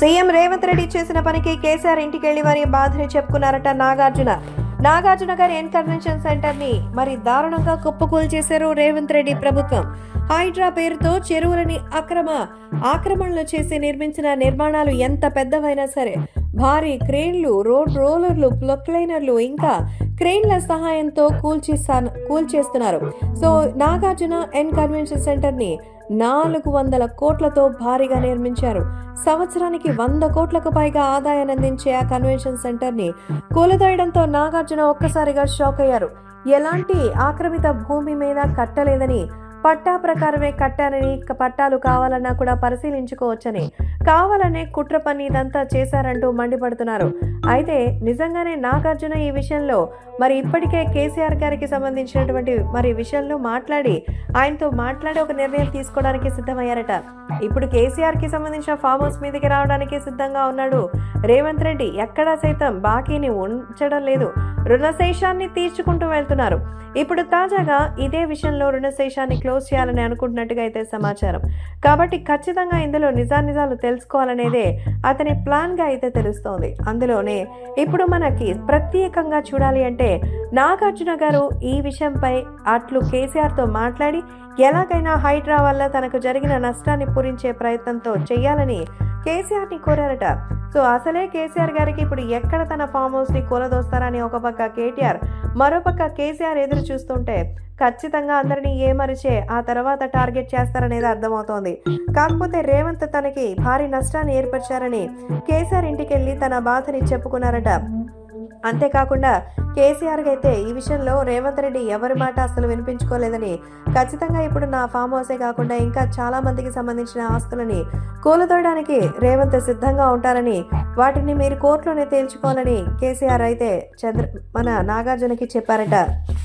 CM Revanth Reddy చేసిన పనికి కేసీఆర్ ఇంటికెళ్ళి వారి బాధని చెప్పుకున్నారట నాగార్జున. నాగార్జున గారి ఎన్కన్వెన్షన్ సెంటర్ని మరి దారుణంగా కుప్పకూలు చేశారు రేవంత్ రెడ్డి ప్రభుత్వం. హైడ్రా పేరుతో చెరువులని అక్రమ ఆక్రమణలు చేసి నిర్మించిన నిర్మాణాలు ఎంత పెద్దవైనా సరే భారీ క్రేన్లు రోడ్ రోలర్లు ప్లొక్లైనర్లు ఇంకా క్రెయిన్ల సహాయంతో కూల్చేస్తా కూల్చేస్తున్నారు. సో నాగార్జున ఎన్ కన్వెన్షన్ సెంటర్ని నాలుగు వందల కోట్లతో భారీగా నిర్మించారు. సంవత్సరానికి వంద కోట్లకు పైగా ఆదాయాన్ని అందించే ఆ కన్వెన్షన్ సెంటర్ని కూలదోయడంతో నాగార్జున ఒక్కసారిగా షాక్ అయ్యారు. ఎలాంటి ఆక్రమిత భూమి మీద కట్టలేదని పట్టా ప్రకారమే కట్టారని పట్టాలు కావాలన్నా కూడా పరిశీలించుకోవచ్చని కావాలనే కుట్ర పని ఇదంతా చేశారంటూ మండిపడుతున్నారు. అయితే నిజంగానే నాగార్జున ఈ విషయంలో మరి ఇప్పటికే కేసీఆర్ గారికి సంబంధించినటువంటి మరి విషయంలో మాట్లాడి ఆయనతో మాట్లాడి ఒక నిర్ణయం తీసుకోవడానికి సిద్ధమయ్యారట. ఇప్పుడు కేసీఆర్కి సంబంధించిన ఫామ్ హౌస్ మీదకి రావడానికి సిద్ధంగా ఉన్నాడు. రేవంత్ రెడ్డి ఎక్కడా సైతం బాకీని ఉంచడం లేదు. రుణశేషాన్ని తీర్చుకుంటూ వెళ్తున్నారు. ఇప్పుడు తాజాగా ఇదే విషయంలో రుణశేషాన్ని క్లోజ్ చేయాలని అనుకుంటున్నట్టుగా అయితే సమాచారం. కాబట్టి ఖచ్చితంగా ఇందులో నిజానిజాలు తెలుసుకోవాలనేదే అతని ప్లాన్గా అయితే తెలుస్తోంది. అందులోనే ఇప్పుడు మనకి ప్రత్యేకంగా చూడాలి అంటే నాగార్జున గారు ఈ విషయంపై అట్లు కేసీఆర్తో మాట్లాడి ఎలాగైనా హైడ్రా వల్ల తనకు జరిగిన నష్టాన్ని పూరించే ప్రయత్నంతో చేయాలని కేసీఆర్ని కోరారట. సో అసలే కేసీఆర్ గారికి ఇప్పుడు ఎక్కడ తన ఫామ్ హౌస్ని కూలదోస్తారని ఒక పక్క కేటీఆర్ మరోపక్క కేసీఆర్ ఎదురు చూస్తుంటే ఖచ్చితంగా అందరినీ ఏమరిచే ఆ తర్వాత టార్గెట్ చేస్తారనేది అర్థమవుతోంది. కాకపోతే రేవంత్ తనకి భారీ నష్టాన్ని ఏర్పరిచారని కేసీఆర్ ఇంటికెళ్ళి తన బాధని చెప్పుకున్నారట. అంతేకాకుండా కేసీఆర్ అయితే ఈ విషయంలో రేవంత్ రెడ్డి ఎవరి మాట అసలు వినిపించుకోలేదని ఖచ్చితంగా ఇప్పుడు నా ఫామ్ హౌసే కాకుండా ఇంకా చాలా మందికి సంబంధించిన ఆస్తులని కూలదోయడానికి రేవంత్ సిద్ధంగా ఉంటారని వాటిని మీరు కోర్టులోనే తేల్చుకోవాలని కేసీఆర్ అయితే చంద్ర మన నాగార్జునకి చెప్పారట.